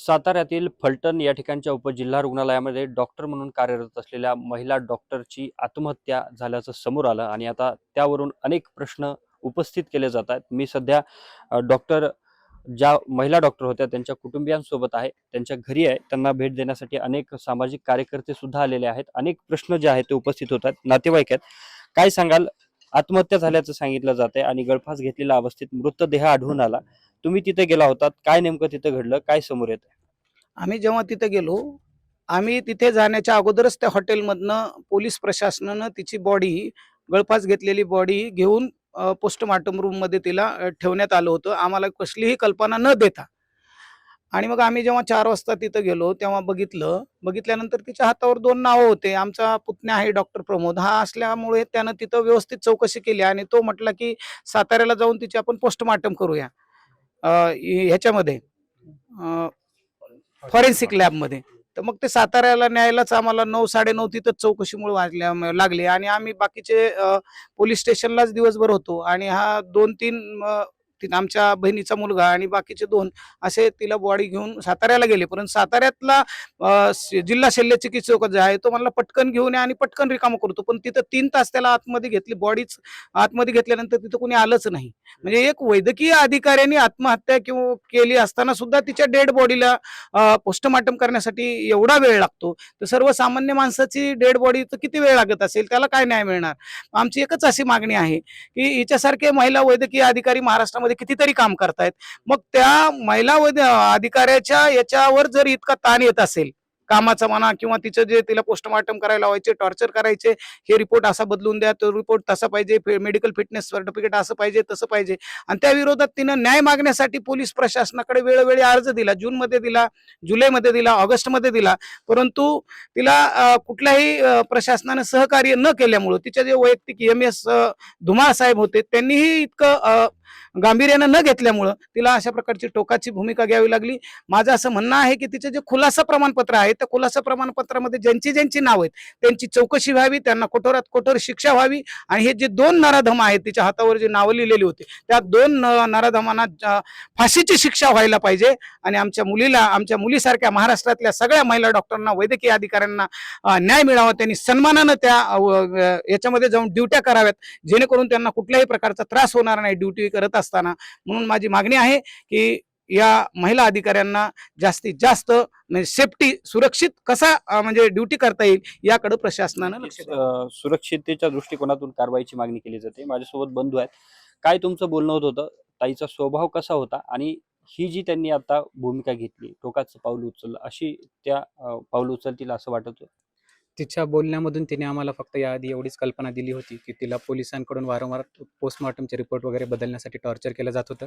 साताऱ्यातील फलटण या ठिकाणच्या उपजिल्हा रुग्णालयामध्ये डॉक्टर म्हणून कार्यरत असलेल्या महिला डॉक्टरची आत्महत्या झाल्याचं समोर आलं आणि आता त्यावरून अनेक प्रश्न उपस्थित केले जात आहेत. मी सध्या डॉक्टर ज्या महिला डॉक्टर होत्या त्यांच्या कुटुंबियांसोबत आहे. त्यांच्या घरी आहे. त्यांना भेट देण्यासाठी अनेक सामाजिक कार्यकर्ते सुद्धा आलेले आहेत. अनेक प्रश्न जे आहेत ते उपस्थित होत आहेत. नातेवाईक आहेत. काय सांगाल? आत्महत्या झाल्याचं सांगितलं जात आहे आणि गळफास घेतलेल्या अवस्थेत मृतदेह आढळून आला. तुम्ही तिथे गेला होतात काय नेमकं तिथं घडलं काय समोर येत आम्ही जेव्हा तिथे गेलो आम्ही तिथे जाण्याच्या अगोदरच त्या हॉटेलमधनं पोलीस प्रशासनानं तिची बॉडी गळफास घेतलेली बॉडी घेऊन पोस्टमार्टम रूममध्ये तिला ठेवण्यात आलं होतं. आम्हाला कसलीही कल्पना न देता. आणि मग आम्ही जेव्हा चार वाजता तिथं गेलो तेव्हा बघितलं बघितल्यानंतर तिच्या हातावर दोन नावं होते. आमचा पुतण्या आहे डॉक्टर प्रमोद. हा असल्यामुळे त्यानं तिथं व्यवस्थित चौकशी केली आणि तो म्हटला की साताऱ्याला जाऊन तिची आपण पोस्टमार्टम करूया. ह्याच्यामध्ये फॉरेन्सिक लॅबमध्ये तर मग ते साताऱ्याला न्यायलाच आम्हाला नऊ साडेनऊ तिथं चौकशीमुळे वाजल्या लागली लागले. आणि आम्ही बाकीचे पोलीस स्टेशनलाच दिवसभर होतो. आणि हा दोन तीन तिथं आमच्या बहिणीचा मुलगा आणि बाकीचे दोन असे तिला बॉडी घेऊन साताऱ्याला गेले. परंतु साताऱ्यातला जिल्हा शल्य चिकित्सक जो आहे तो मला पटकन घेऊन या आणि पटकन रिकामं करतो पण तिथं तीन तास त्याला आतमध्ये घेतली बॉडीच आतमध्ये घेतल्यानंतर तिथं कोणी आलंच नाही. म्हणजे एक वैद्यकीय अधिकाऱ्यांनी आत्महत्या किंवा केली असताना सुद्धा तिच्या डेड बॉडीला पोस्टमार्टम करण्यासाठी एवढा वेळ लागतो. तर सर्वसामान्य माणसाची डेड बॉडी तर किती वेळ लागत असेल त्याला काय न्याय मिळणार? आमची एकच अशी मागणी आहे की हिच्यासारखे महिला वैद्यकीय अधिकारी महाराष्ट्रामध्ये कितीतरी काम करतायत. मग त्या महिला अधिकाऱ्याच्या याच्यावर जर इतका ताण येत असेल कामाचं म्हणा किंवा तिचं जे तिला पोस्टमार्टम करायला व्हायचे टॉर्चर करायचे हे रिपोर्ट असा बदलून द्या तो रिपोर्ट तसा पाहिजे मेडिकल फिटनेस सर्टिफिकेट असं पाहिजे तसं पाहिजे. आणि त्या विरोधात तिनं न्याय मागण्यासाठी पोलीस प्रशासनाकडे वेळोवेळी अर्ज दिला जूनमध्ये दिला जुलैमध्ये दिला ऑगस्टमध्ये दिला. परंतु तिला कुठल्याही प्रशासनाने सहकार्य न केल्यामुळं तिचे जे वैयक्तिक एम एस धुमाळ साहेब होते त्यांनीही इतकं गांभीर्यानं न घेतल्यामुळं तिला अशा प्रकारची टोकाची भूमिका घ्यावी लागली. माझं असं म्हणणं आहे की तिचे जे खुलासा प्रमाणपत्र आहे त्या खुलासा प्रमाणपत्रामध्ये ज्यांची ज्यांची नाव आहेत त्यांची चौकशी व्हावी त्यांना कठोरात कठोर शिक्षा व्हावी आणि हे जे दोन नराधम आहेत तिच्या हातावर जे नावं लिहिलेली होती त्या दोन नराधमांना फाशीची शिक्षा व्हायला पाहिजे आणि आमच्या मुलीला आमच्या मुलीसारख्या महाराष्ट्रातल्या सगळ्या महिला डॉक्टरांना वैद्यकीय अधिकाऱ्यांना न्याय मिळावा त्यांनी सन्मानानं त्या याच्यामध्ये जाऊन ड्युट्या कराव्यात जेणेकरून त्यांना कुठल्याही प्रकारचा त्रास होणार नाही ड्युटी करत असताना. म्हणून माझी मागणी आहे की या महिला अधिकाऱ्यांना जास्तीत जास्त म्हणजे सेफ्टी सुरक्षित कसा म्हणजे ड्युटी करता येईल याकडे प्रशासनानं लक्ष सुरक्षिततेच्या दृष्टिकोनातून कारवाईची मागणी केली जाते. माझ्यासोबत बंधू आहेत. काय तुमचं बोलणं होत होतं? ताईचा स्वभाव कसा होता? आणि ही जी त्यांनी आता भूमिका घेतली टोकाचं पाऊल उचललं अशी त्या पाऊल उचलतील असं वाटत होतं? तिच्या बोलण्यामधून तिने आम्हाला फक्त याआधी एवढीच कल्पना दिली होती की तिला पोलिसांकडून वारंवार पोस्टमॉर्टमचे रिपोर्ट वगैरे बदलण्यासाठी टॉर्चर केलं जात होतं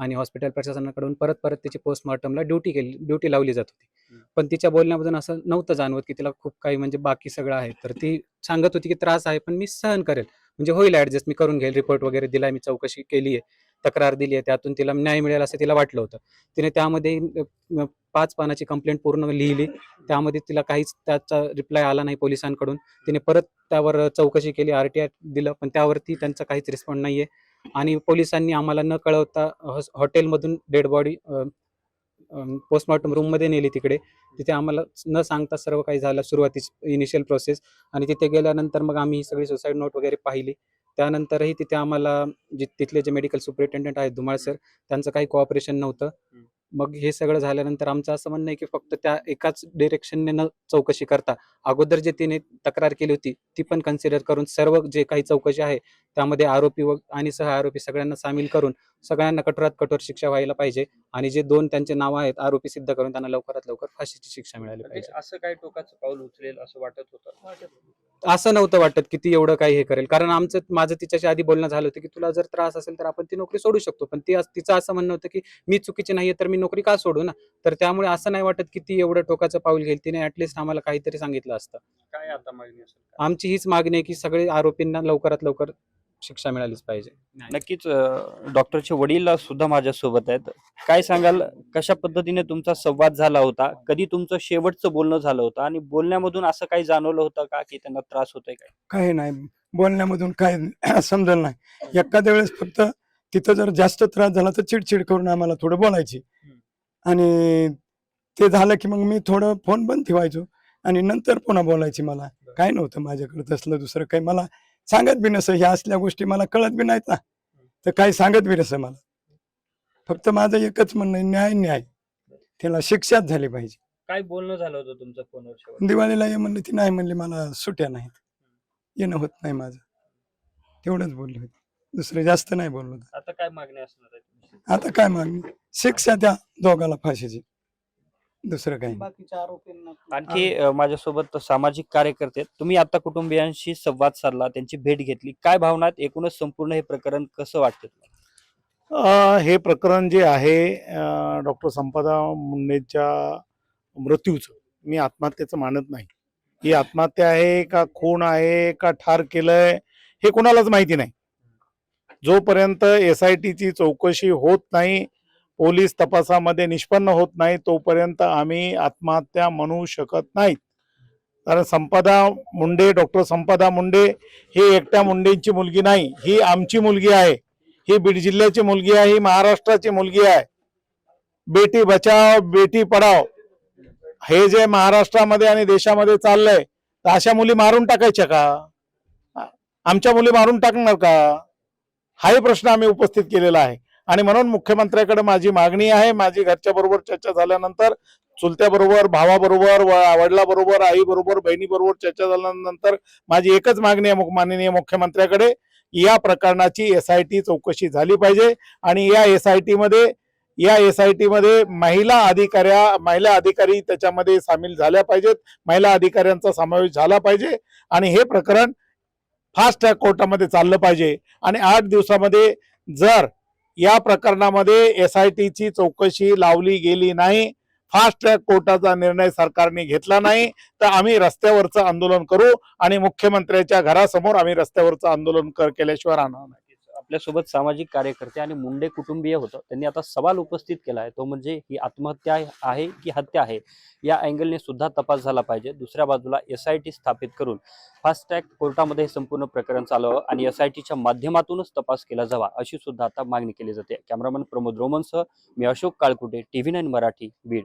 आणि हॉस्पिटल प्रशासनाकडून परत परत तिची पोस्टमॉर्टमला ड्युटी केली ड्युटी लावली जात होती. पण तिच्या बोलण्यामधून असं नव्हतं जाणवत की तिला खूप काही म्हणजे बाकी सगळं आहे. तर ती सांगत होती की त्रास आहे पण मी सहन करेल. म्हणजे होईल ॲडजस्ट मी करून घेईल रिपोर्ट वगैरे दिला मी चौकशी केली आहे तक्रार दिली आहे त्यातून तिला न्याय मिळेल असं तिला वाटलं होतं. तिने त्यामध्ये पाच पानाची कंप्लेंट पूर्ण लिहिली. त्यामध्ये तिला काहीच त्याचा रिप्लाय आला नाही पोलिसांकडून. तिने परत त्यावर चौकशी केली आर टी आय दिलं पण त्यावरती त्यांचा काहीच रिस्पॉन्ड नाही आहे आणि पोलिसांनी आम्हाला न कळवता हॉटेलमधून डेड बॉडी पोस्टमॉर्टम रूममध्ये नेली तिकडे. तिथे आम्हाला न सांगता सर्व काही झालं सुरुवातीची इनिशियल प्रोसेस आणि तिथे गेल्यानंतर मग आम्ही ही सगळी सुसाईड नोट वगैरे पाहिली. त्यानंतरही तिथे आम्हाला जे तिथले जे मेडिकल सुपरिटेंडंट आहेत धुमाळ सर त्यांचं काही कोऑपरेशन नव्हतं. मग हे सगळं झाल्यानंतर आमचं असं म्हणणं आहे की फक्त त्या एकाच डिरेक्शनने न चौकशी करता अगोदर जे तिने तक्रार केली होती ती पण कन्सिडर करून सर्व जे काही चौकशी आहे त्यामध्ये आरोपी व आणि सह आरोपी सगळ्यांना सामील करून सगळ्यांना कठोरात कठोर शिक्षा व्हायला पाहिजे आणि जे दोन त्यांचे नाव आहेत आरोपी सिद्ध करून त्यांना लवकरात लवकर फाशीची शिक्षा मिळाली पाहिजे. असं काय टोकाचं पाऊल उचलेल असं वाटत होतं? असं नव्हतं वाटत की ती एवढं काही हे करेल. कारण आमचं माझं तिच्याशी आधी बोलणं झालं होतं की तुला जर त्रास असेल तर आपण ती नोकरी सोडू शकतो. पण ती तिचं असं म्हणणं होतं की मी चुकीची नाहीये तर मी नोकरी का सोडू ना? तर त्यामुळे असं नाही वाटत की ती एवढं टोकाचं पाऊल घेईल. तिने ऍटलिस्ट आम्हाला काहीतरी सांगितलं असतं. काय आता मागणी असेल? आमची हीच मागणी आहे की सगळे आरोपींना लवकरात लवकर शिक्षा मिळालीच पाहिजे. नक्कीच डॉक्टरचे वडील सुद्धा माझ्यासोबत आहेत. काय सांगाल कशा पद्धतीने तुमचा संवाद झाला होता? कधी तुमचं शेवटचं बोलणं झालं होतं? आणि बोलण्यामधून असं काही जाणवलं होतं का की त्यांना त्रास होतोय काय? काही नाही. बोलण्यामधून काय समजलं नाही. एखाद्या वेळेस फक्त तिथं जर जास्त त्रास झाला तर चिडचिड करून आम्हाला थोडं बोलायची. आणि ते झालं की मग मी थोडं फोन बंद ठेवायचो आणि नंतर पुन्हा बोलायची मला. काय नव्हतं माझ्याकडे तसलं दुसरं काही. मला सांगत बी नसं ह्या असल्या गोष्टी मला कळत बी नाहीत ना. तर काही सांगत बी नसं मला. फक्त माझं एकच म्हणणं न्याय न्याय. त्याला शिक्षाच झाली पाहिजे. काय बोलणं झालं होतं तुमचं फोनवर दिवाळीला ये म्हणले ती नाही म्हणली मला सुट्या नाहीत. येणं होत नाही माझं. तेवढंच बोलले होते. दुसरं जास्त नाही बोललो. आता काय मागणी असणार? आता काय मागणी? शिक्षा त्या दोघाला फाशीची. दुसरं काही नाही. बाकीच्या आरोपींना आणखी अ, माझ्यासोबत सामाजिक कार्यकर्ते आहेत. तुम्ही आता कुटुंबियांशी संवाद साधला त्यांची भेट घेतली काय भावना आहेत एकूणच संपूर्ण हे प्रकरण कसं वाटतं तुम्हाला? अ, हे प्रकरण जे आहे डॉक्टर संपदा मुंडेच्या मृत्यूचं मी आत्महत्येचं मानत नाही ही आत्महत्या आहे का खून आहे का ठार केलंय हे कोणालाच माहिती नाही जोपर्यंत एस आय टीची चौकशी होत नाही पोलीस तपासामध्ये निष्पन्न होत नाही तोपर्यंत आम्ही आत्महत्या म्हणू शकत नाहीत. कारण संपदा मुंडे डॉक्टर संपदा मुंडे ही एकट्या मुंडेंची मुलगी नाही ही आमची मुलगी आहे. ही बीड जिल्ह्याची मुलगी आहे ही महाराष्ट्राची मुलगी आहे. बेटी बचाव बेटी पढाव हे जे महाराष्ट्रामध्ये आणि देशामध्ये चाललंय तर अशा मुली मारून टाकायच्या का? आमच्या मुली मारून टाकणार का? हाही प्रश्न आम्ही उपस्थित केलेला आहे. आणि म्हणून मुख्यमंत्र्याकडे माझी मागणी आहे माझी घरच्या बरोबर चर्चा झाल्यानंतर चुलत्याबरोबर भावाबरोबर वडिलाबरोबर आईबरोबर बहिणीबरोबर चर्चा झाल्यानंतर माझी एकच मागणी आहे मुख- माननीय मुख्यमंत्र्याकडे या प्रकरणाची एस आय टी चौकशी झाली पाहिजे आणि या एस आय टीमध्ये या एस आय टीमध्ये महिला अधिकाऱ्या महिला अधिकारी त्याच्यामध्ये सामील झाल्या पाहिजेत महिला अधिकाऱ्यांचा समावेश झाला पाहिजे आणि हे प्रकरण फास्ट ट्रॅक कोर्टामध्ये चाललं पाहिजे आणि आठ दिवसामध्ये जर या प्रकरणामध्ये एस आय टीची चौकशी लावली गेली नाही. फास्ट ट्रॅक कोर्टाचा निर्णय सरकारने घेतला नाही. तर आम्ही रस्त्यावरचं आंदोलन करू आणि मुख्यमंत्र्याच्या घरासमोर आम्ही रस्त्यावरचं आंदोलन कर केल्याशिवाय राहणार नाही. आपल्यासोबत सामाजिक कार्यकर्ते आणि मुंडे कुटुंबीय होतं. त्यांनी आता सवाल उपस्थित केला आहे. तो म्हणजे ही आत्महत्या आहे की हत्या आहे? या अँगलने सुद्धा तपास झाला पाहिजे. दुसऱ्या बाजूला एस आय टी स्थापित करून फास्ट ट्रॅक कोर्टामध्ये हे संपूर्ण प्रकरण चालावं आणि एस आय टीच्या माध्यमातूनच तपास केला जावा अशी सुद्धा आता मागणी केली जाते. कॅमेरामन प्रमोद रोमनसह मी अशोक काळकुटे टीव्ही नाईन मराठी बीड.